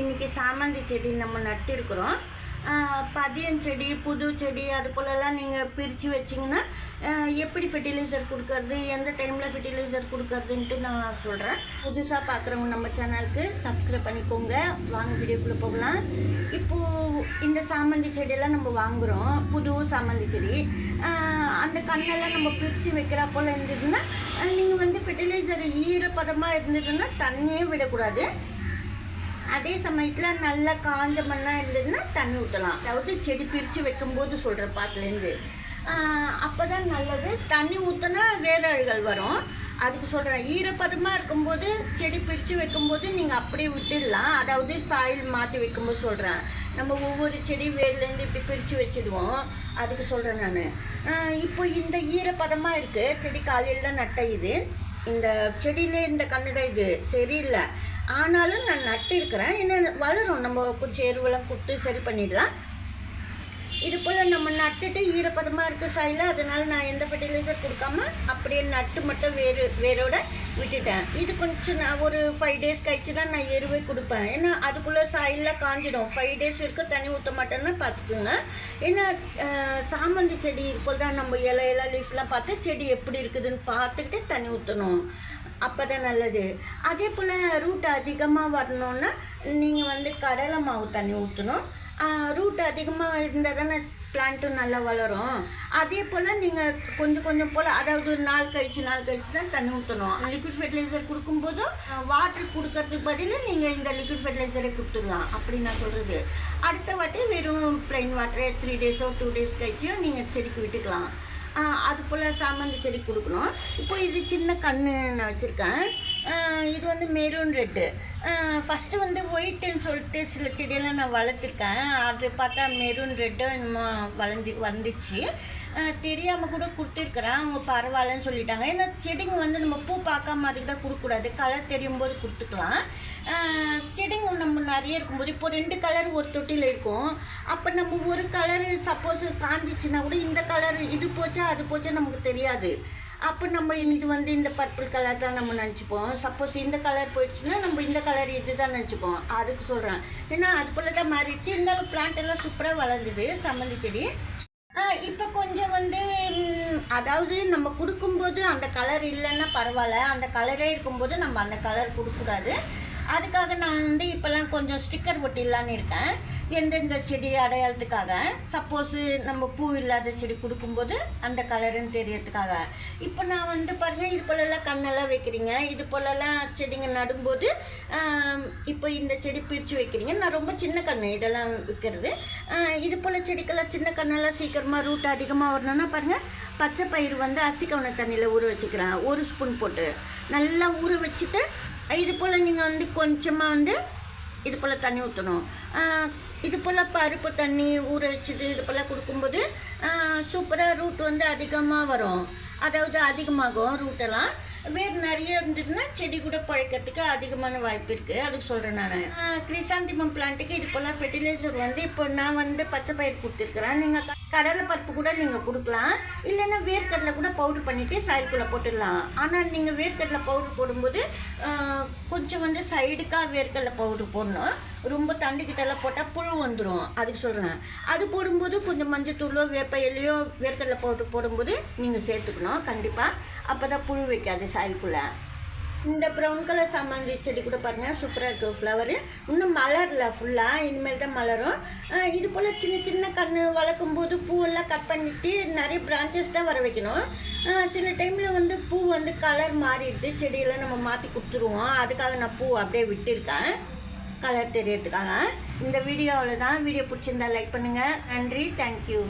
இன்றைக்கி சாமந்தி செடி நம்ம நட்டிருக்கிறோம். பதியம் செடி புது செடி அது போலலாம் நீங்கள் பிரித்து வச்சிங்கன்னா எப்படி ஃபெர்டிலைசர் கொடுக்கறது எந்த டைமில் ஃபெர்டிலைசர் கொடுக்கறதுன்ட்டு நான் சொல்கிறேன் புதுசாக பார்க்குறவங்க நம்ம சேனலுக்கு சப்ஸ்கிரைப் பண்ணிக்கோங்க. வாங்க வீடியோக்குள்ளே போகலாம். இப்போது இந்த சாமந்தி செடியெல்லாம் நம்ம வாங்குகிறோம் புது சாமந்தி செடி. அந்த கண்ணெல்லாம் நம்ம பிரித்து வைக்கிறா போல் இருந்ததுன்னா நீங்கள் வந்து ஃபெர்டிலைசர் ஈரப்பதமாக இருந்ததுன்னா தண்ணியே விடக்கூடாது. அதே சமயத்தில் நல்லா காஞ்ச மண்ணாக இருந்ததுன்னா தண்ணி ஊற்றலாம் அதாவது செடி பிரித்து வைக்கும்போது சொல்கிற பாட்டிலேருந்து. அப்போ தான் நல்லது. தண்ணி ஊற்றினா வேரழ்கள் வரும். அதுக்கு சொல்கிறேன் ஈரப்பதமாக இருக்கும்போது செடி பிரித்து வைக்கும்போது நீங்கள் அப்படியே விட்டுடலாம். அதாவது சாயில் மாற்றி வைக்கும்போது சொல்கிறேன் நம்ம ஒவ்வொரு செடி வேர்லேருந்து இப்படி பிரித்து வச்சுடுவோம். அதுக்கு சொல்கிறேன் நான். இப்போ இந்த ஈரப்பதமாக இருக்குது செடி காலையில் நட்ட இது. இந்த செடியிலே இந்த கண்ணு தான் இது சரியில்லை. ஆனாலும் நான் நட்டு இருக்கிறேன். என்ன வளரும். நம்ம கொஞ்சம் எருவெல்லாம் கொடுத்து சரி பண்ணிடலாம். இது போல் நம்ம நட்டுட்டு ஈரப்பதமாக இருக்க சாயில் அதனால் நான் எந்த ஃபெர்டிலைசர் கொடுக்காம அப்படியே நட்டு மட்டும் வேறு வேரோட விட்டுட்டேன். இது கொஞ்சம் நான் ஒரு ஃபைவ் டேஸ் கழிச்சு தான் நான் எருவை கொடுப்பேன். ஏன்னா அதுக்குள்ளே சாயிலில் காஞ்சிடும். ஃபைவ் டேஸ் வரைக்கும் தண்ணி ஊற்ற மாட்டேன்னு பார்த்துக்குங்க. ஏன்னா சாமந்தி செடி போல் தான் நம்ம இலை இலை லீஃப்லாம் பார்த்து செடி எப்படி இருக்குதுன்னு பார்த்துக்கிட்டு தண்ணி ஊற்றணும் அப்போ தான் நல்லது. அதே போல் ரூட் அதிகமாக வரணுன்னா நீங்கள் வந்து கடலை மாவு தண்ணி ஊற்றணும் ரூட் அதிகமாக இருந்தால் தானே பிளான்ட்டும் நல்லா வளரும். அதே போல் நீங்கள் கொஞ்சம் கொஞ்சம் போல் அதாவது நாள் கழிச்சு நாள் கழிச்சு தான் தண்ணி ஊற்றணும் லிக்விட் ஃபெர்டிலைசர் கொடுக்கும்போதும் வாட்டர் கொடுக்கறதுக்கு பதில் நீங்கள் இந்த லிக்விட் ஃபெர்டிலைசரை கொடுத்துடலாம். அப்படி நான் சொல்கிறது அடுத்த வாட்டி வெறும் ப்ளைன் வாட்டரே த்ரீ டேஸோ டூ டேஸ் கழிச்சியோ நீங்கள் செடிக்கு விட்டுக்கலாம். அது போல் சாமந்தி செடி கொடுக்கணும். இப்போ இது சின்ன கன்று நான் வச்சுருக்கேன். இது வந்து மெரூன் ரெட்டு ஃபஸ்ட்டு வந்து ஒயிட்டுன்னு சொல்லிட்டு சில செடியெல்லாம் நான் வளர்த்துருக்கேன். அது பார்த்தா மெரூன் ரெட்டோ என்னமோ வளர்ந்து வந்துச்சு. தெரியாமல் கூட கொடுத்துருக்குறேன். அவங்க பரவாயில்லன்னு சொல்லிட்டாங்க. ஏன்னா செடிங்க வந்து நம்ம பூ பார்க்காம அதுக்கு தான் கொடுக்கக்கூடாது. கலர் தெரியும் போது கொடுத்துக்கலாம். செடிங்க நம்ம நிறைய இருக்கும்போது இப்போ ரெண்டு கலர் ஒரு தொட்டியில் இருக்கும். அப்போ நம்ம ஒரு கலர் சப்போஸ் காஞ்சிச்சுன்னா கூட இந்த கலர் இது போச்சா அது போச்சா நமக்கு தெரியாது. அப்போ நம்ம இது வந்து இந்த பர்பிள் கலர் தான் நம்ம நினச்சிப்போம். சப்போஸ் இந்த கலர் போயிடுச்சுன்னா நம்ம இந்த கலர் இது தான் நினச்சிப்போம். அதுக்கு சொல்கிறேன் ஏன்னா அது போல் தான் மாறிடுச்சு. இருந்தாலும் பிளான்ட் எல்லாம் சூப்பராக வளர்ந்தது. சம்மந்தி செடி. இப்போ கொஞ்சம் வந்து அதாவது நம்ம கொடுக்கும்போது அந்த கலர் இல்லைன்னா பரவாயில்ல. அந்த கலரே இருக்கும்போது நம்ம அந்த கலர் கொடுக்கூடாது அதுக்காக நான் வந்து இப்போல்லாம் கொஞ்சம் ஸ்டிக்கர் ஒட்டிடலான்னு இருக்கேன். எந்தெந்த செடி அடையாளத்துக்காக? சப்போஸு நம்ம பூ இல்லாத செடி கொடுக்கும்போது அந்த கலருன்னு தெரியறதுக்காக. இப்போ நான் வந்து பாருங்கள் இது போலலாம் கண்ணெல்லாம் வைக்கிறீங்க. இது போலலாம் செடிங்க நடும்போது இப்போ இந்த செடி பிரித்து வைக்கிறீங்க. நான் ரொம்ப சின்ன கண்ணு இதெல்லாம் விற்கிறது இது போல் செடிக்கெல்லாம் சின்ன கண்ணெல்லாம் சீக்கிரமாக ரூட் அதிகமாக வரணும்னா பாருங்கள் பச்சை பயிர் வந்து அரிசி தண்ணியில் ஊற வச்சுக்கிறேன். ஒரு ஸ்பூன் போட்டு. நல்லா ஊற வச்சுட்டு இது போல் நீங்கள் வந்து கொஞ்சமாக வந்து இது போல் தண்ணி ஊற்றணும் இது போல் பருப்பு தண்ணி ஊற வச்சது இது போல் கொடுக்கும்போது சூப்பராக ரூட் வந்து அதிகமாக வரும். அதாவது அதிகமாகும் ரூட்டெல்லாம் வேறு நிறைய இருந்ததுன்னா செடி கூட பழைக்கிறதுக்கு அதிகமான வாய்ப்பு இருக்குது அதுக்கு சொல்கிறேன் நான். கிரிசாந்திமம் பிளான்ட்டுக்கு இது போல் ஃபெர்டிலைசர் வந்து இப்போ நான் வந்து பச்சை பயிர் கொடுத்துருக்குறேன். நீங்கள் கடலை பருப்பு கூட நீங்கள் கொடுக்கலாம். இல்லைன்னா வேர்க்கடலை கூட பவுடர் பண்ணிவிட்டு சைடுக்குள்ளே போட்டுடலாம். ஆனால் நீங்கள் வேர்க்கடலை பவுடர் போடும்போது கொஞ்சம் வந்து சைடுக்காக வேர்க்கடலை பவுடர் போடணும். ரொம்ப தண்டுக்கிட்டெல்லாம் போட்டால் புழு வந்துடும். அதுக்கு சொல்கிறேன் அது போடும்போது கொஞ்சம் மஞ்சத்தூளோ வேப்ப இலையோ வேர்க்கடலை போட்டு போடும்போது நீங்கள் சேர்த்துக்கணும். கண்டிப்பாக அப்போ தான் புழு வைக்காது சாயலுக்குள்ளே இந்த ப்ரௌன் கலர் சாமந்தி செடி கூட பாருங்கள் சூப்பராக இருக்குது ஃப்ளவரு இன்னும் மலரல ஃபுல்லாக இனிமேல் தான் மலரும். இது போல் சின்ன சின்ன கன்று வளர்க்கும் போது பூவெல்லாம் கட் பண்ணிட்டு நிறைய பிரான்ச்சஸ் தான் வர வைக்கணும். சில டைமில் வந்து பூ வந்து கலர் மாறிடுது. செடியெல்லாம் நம்ம மாற்றி கொடுத்துருவோம். அதுக்காக நான் பூ அப்படியே விட்டுருக்கேன். கலர் தெரியறதுக்காக இந்த வீடியோவில் தான் வீடியோ பிடிச்சிருந்தா லைக் பண்ணுங்கள் நன்றி. தேங்க்யூ